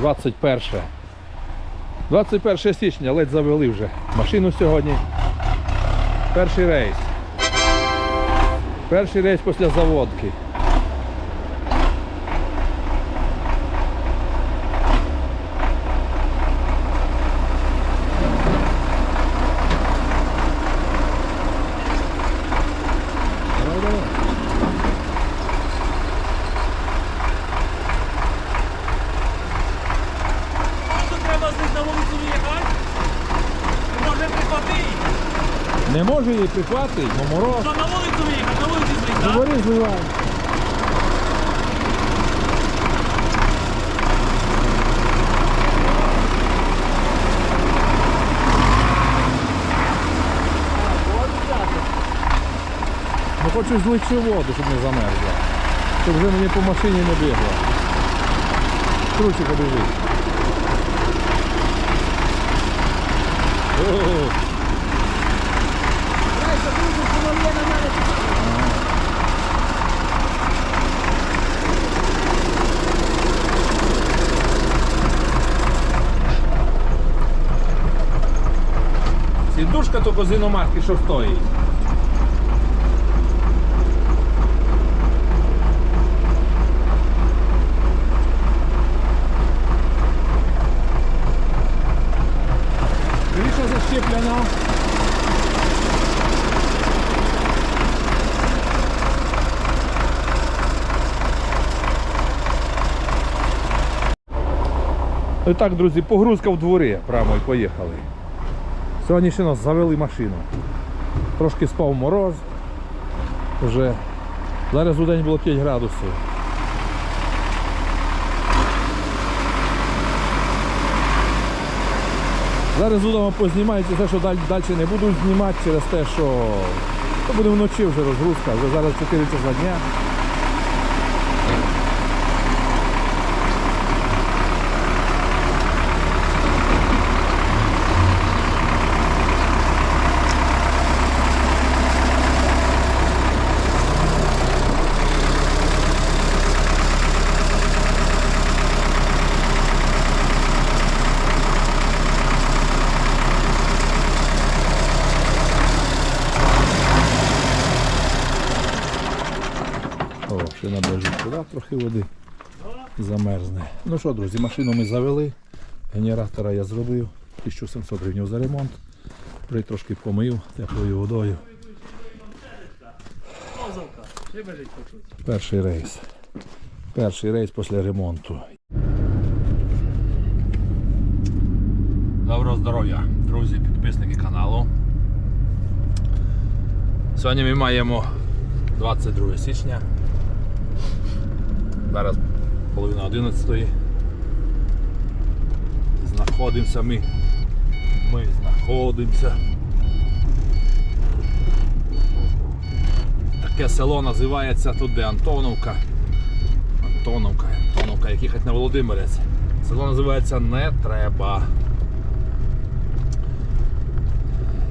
21. 21 січня ледь завели вже машину сьогодні. Перший рейс. Перший рейс після заводки. Давай, давай. Тут треба з них на вулицю виїхати. Може прихватити. Не можу її прихватити, бо мороз. Що на вулицю виїхати, на вулиці з так? Говори, зливай. Ну хочу злити воду, щоб не замерзла. Щоб вже мені по машині не бігло. Круче побіжить. Сідушка то козиномарки, що стоїть. Криша защеплена. Ну і так, друзі, погрузка в дворі. Прямо і поїхали. Сьогодні ще нас завели машину. Трошки спав мороз. Вже. Зараз у день було 5 градусів. Зараз вдома познімаєте те, що далі, далі не буду знімати через те, що то буде вночі вже розгрузка, вже зараз 4 часа дня. О, ще набежить туди трохи води. Замерзне. Ну що, друзі, машину ми завели. Генератора я зробив. 1700 гривень за ремонт. Вже трошки помив теплою водою. Перший рейс. Перший рейс після ремонту. Доброго здоров'я, друзі, підписники каналу. Сьогодні ми маємо 22 січня. Зараз половина 11. Знаходимося ми. Ми знаходимося. Таке село називається тут, де Антоновка. Антоновка, Антоновка, як їхати на Володимирець. Село називається Не треба.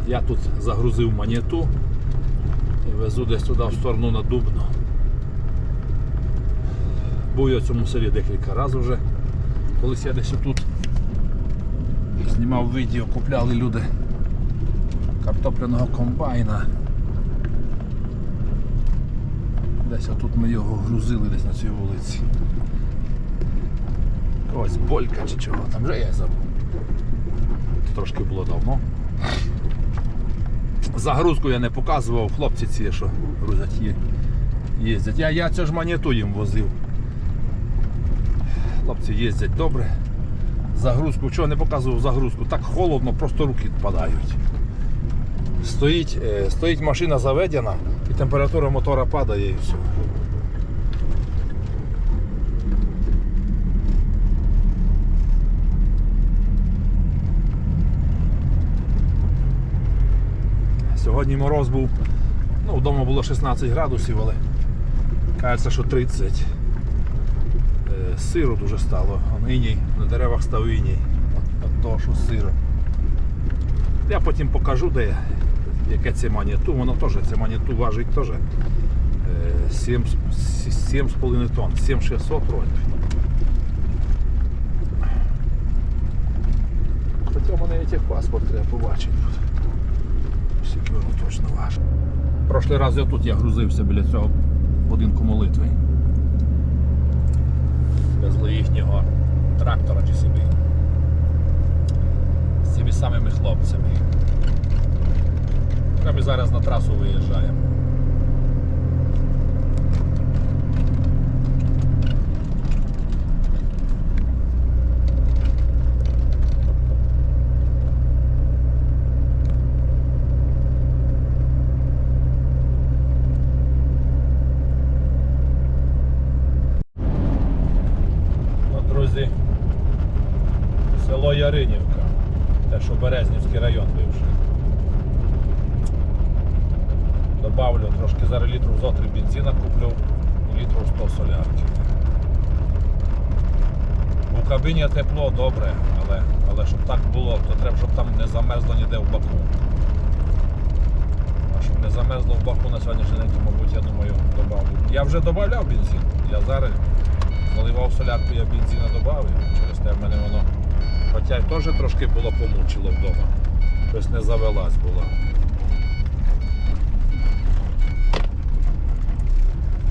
Я тут загрузив монету і везу десь туди в сторону на Дубно. Був я в цьому селі декілька разів вже. Колись я десь тут знімав відео, купляли люди картопляного комбайна. Десь отут ми його грузили десь на цій вулиці. Ось Болька чи чого, там вже я забув. Трошки було давно. Загрузку я не показував, хлопці ці, що грузять їздять. Я, я цю ж монету їм возив. Хлопці їздять добре. Загрузку, чого не показував загрузку? Так холодно, просто руки впадають. Стоїть, е, стоїть машина заведена і температура мотора падає і все. Сьогодні мороз був, ну вдома було 16 градусів, але кажеться, що 30. Сиру дуже стало, Он іній, на деревах став іній. От, от того, що сиро. Я потім покажу, де яке це маніту, воно теж це маніту важить теж е, 7,5 тонн, 7600 років. Хоча мене і паспорт треба побачити. Скільки воно точно важить. Прошлий раз я тут я грузився біля цього будинку молитви. Везли їхнього трактора собі. З цими самими хлопцями. Ми зараз на трасу виїжджаємо. От, друзі, село Яринівка, те, що Березнівський район бивший. Добавлю трошки зараз літру зо три бензина куплю і літру 100 солярки. У кабіні тепло добре, але, але щоб так було, то треба, щоб там не замерзло ніде в баку. А щоб не замерзло в баку на сьогоднішній день, то, мабуть, я думаю, добавлю. Я вже додавав бензин. Я зараз заливав солярку, я бензина додав, через те в мене воно. Хоча й теж трошки було помучило вдома. Щось не завелась була.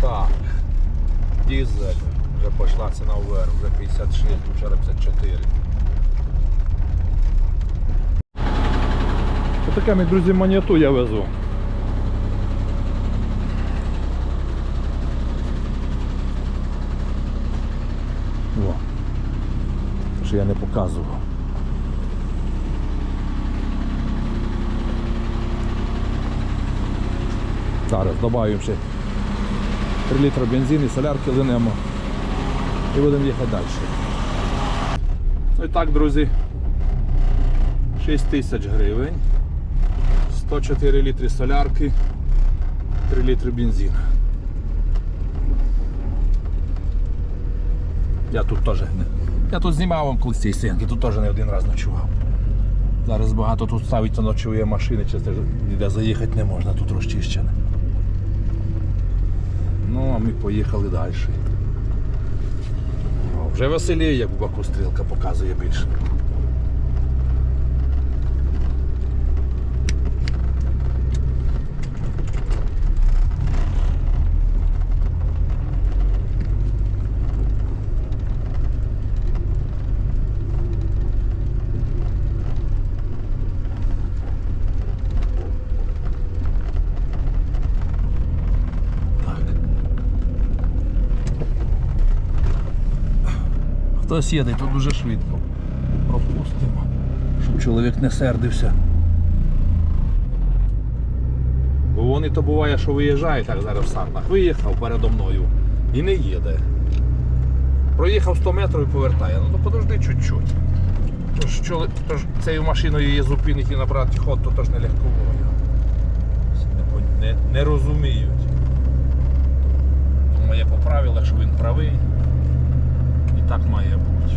Так. Дізель. Вже пішла ціна вверх, вже 56, вчора 54. Отаке, мій друзі, монету я везу. О. Що я не показував. Зараз додаємо ще 3 літри бензину, і солярки линемо і будемо їхати далі. Ну і так, друзі, 6 тисяч гривень, 104 літри солярки, 3 літри бензину. Я тут теж не. Я тут знімав вам колись ці синки, тут теж не один раз ночував. Зараз багато тут ставить, ночує машини, те, ніде заїхати не можна, тут розчищене. Ну, а ми поїхали далі. Вже веселіє, як в баку стрілка показує більше. Так. Хтось їде, тут дуже швидко. Пропустимо, щоб чоловік не сердився. Бо вони то буває, що виїжджає, так зараз в Сарнах. Виїхав передо мною і не їде. Проїхав 100 метрів і повертає. Ну то подожди чуть-чуть. Тож, чоли- тож цією машиною її зупинити і набрати ход, то теж не легковою. Не, не, не розуміють. Тому я по правилах, що він правий. Так має бути.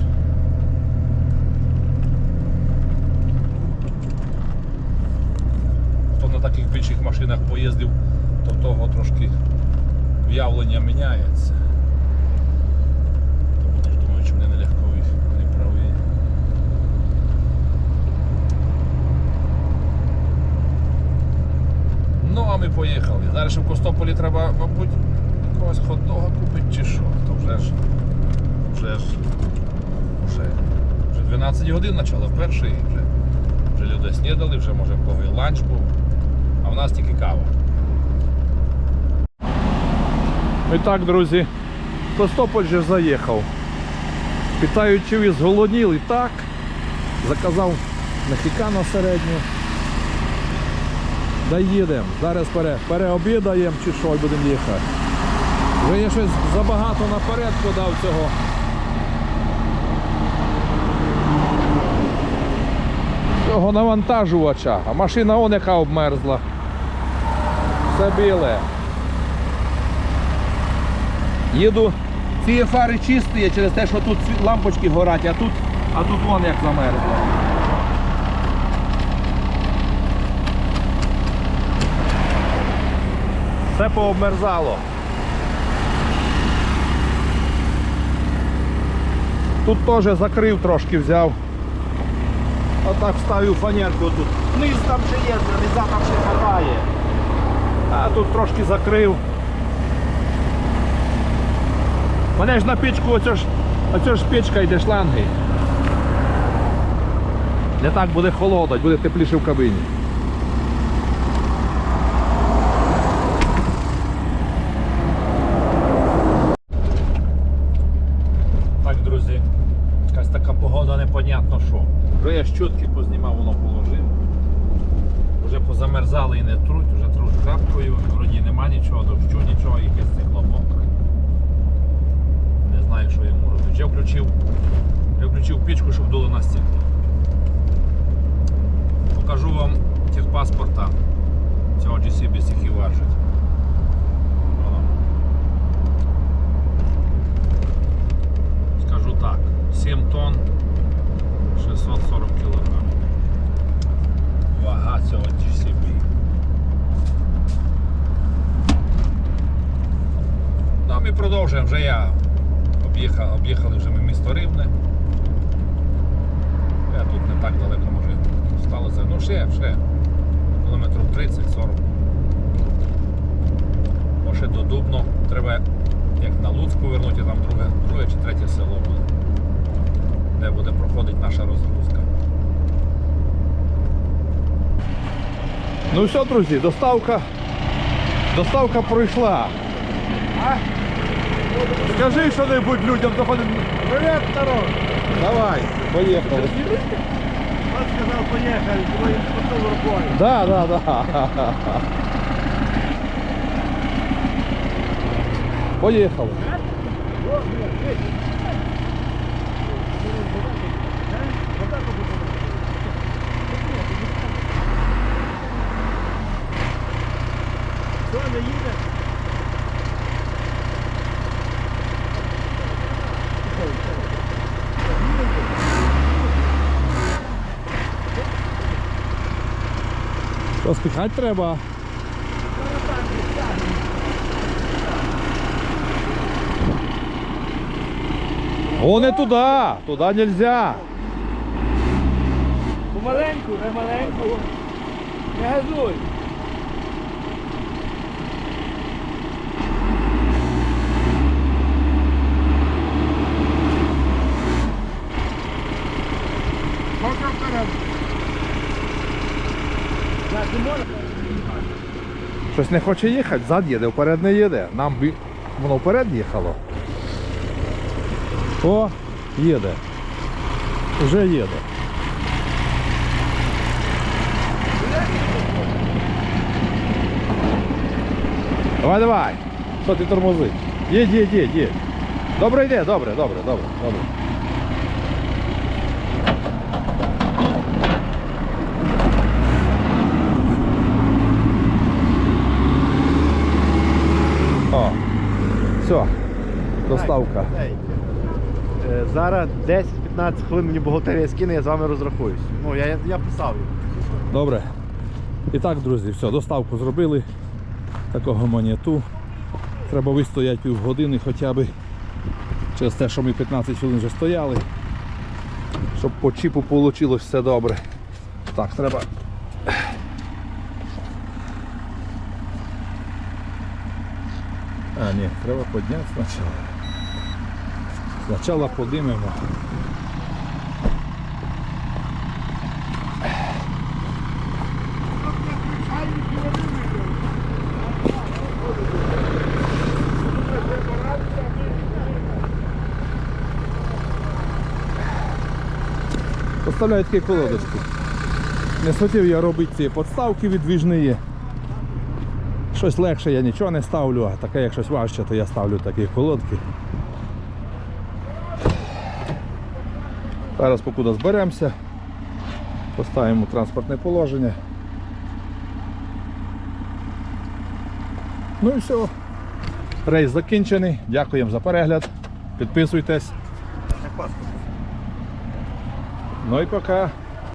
Хто на таких більших машинах поїздив, то того трошки уявлення міняється. То вони ж думають, що вони не легкові, вони праві. Ну, а ми поїхали. Зараз в Костополі треба, мабуть, якогось хот-дога купити чи що. То вже ж. Вже ж. Вже. Вже 12 годин почало перший. Вже, вже люди снідали, вже може в кого і ланч був. А в нас тільки кава. І так, друзі, Костополь же заїхав. Питають, чи ви зголодніли? Так. Заказав мексикана середню. Доїдемо. Зараз пере, переобідаємо чи що і будемо їхати. Вже я щось забагато наперед подав цього. Цього навантажувача, а машина он яка обмерзла. Все біле. Їду. Ці фари чисті через те, що тут лампочки горять, а тут, а тут вон як замерзло. Все пообмерзало. Тут теж закрив трошки взяв. Отак вставив фанерку тут. Низ там ще є, низа там ще хапає. А тут трошки закрив. Мене ж на пічку оце ж, оце ж пічка йде шланги. Не так буде холодно, буде тепліше в кабині. Так, друзі, якась така погода непонятно що. Вже я щотки познімав, воно положив. Вже позамерзали і не труть, вже труть крапкою, вроді нема нічого, дощу, нічого, якесь стекло мокре. Не знаю, що йому робити. Я включив, я включив пічку, щоб дуло на стекло. Покажу вам техпаспорта цього GC який важить. Скажу так, 7 тонн 640 кілограм. Вага цього GCB. Ну а ми продовжуємо, вже я об'їхав, об'їхали вже ми місто Рівне. Я тут не так далеко може сталося. Ну ще, ще. Кілометрів 30-40. Бо ще до Дубно треба як на Луцьк повернути, там друге, друге чи третє село буде. Де буде проходити наша розгрузка. Ну все, друзі, доставка. Доставка пройшла. Скажи що-небудь людям, заходимо. Привет, народ! Давай, поїхали. Он сказал, поехали, потом рукой. Да, да, да. Поїхали. Спіхати треба? О, не туди! Туди нельзя! Помаленьку, не маленьку. Не газуй. Можна вперед. Щось не хоче їхати, зад їде, вперед не їде. Нам бі- воно вперед їхало. О, їде. Вже їде. Давай, давай. Що ти тормозиш? Їдь, їдь, їдь, їдь. Добре йде, добре, добре, добре, добре. О, все, доставка. Е, Зараз 10-15 хвилин мені бухгалтерія скине, я з вами розрахуюсь. Ну, я, я писав їм. Добре. І так, друзі, все, доставку зробили. Такого монету. Треба вистояти півгодини хоча б. Через те, що ми 15 хвилин вже стояли. Щоб по чіпу вийшло все добре. Так, треба. А, ні, треба підняти спочатку. Спочатку подимемо. Поставляю такі колодочки. Не хотів я робити ці подставки відвіжні. Щось легше я нічого не ставлю, а таке як щось важче, то я ставлю такі колодки. Зараз покуди зберемося, поставимо транспортне положення. Ну і все. Рейс закінчений. Дякуємо за перегляд. Підписуйтесь. Ну і пока.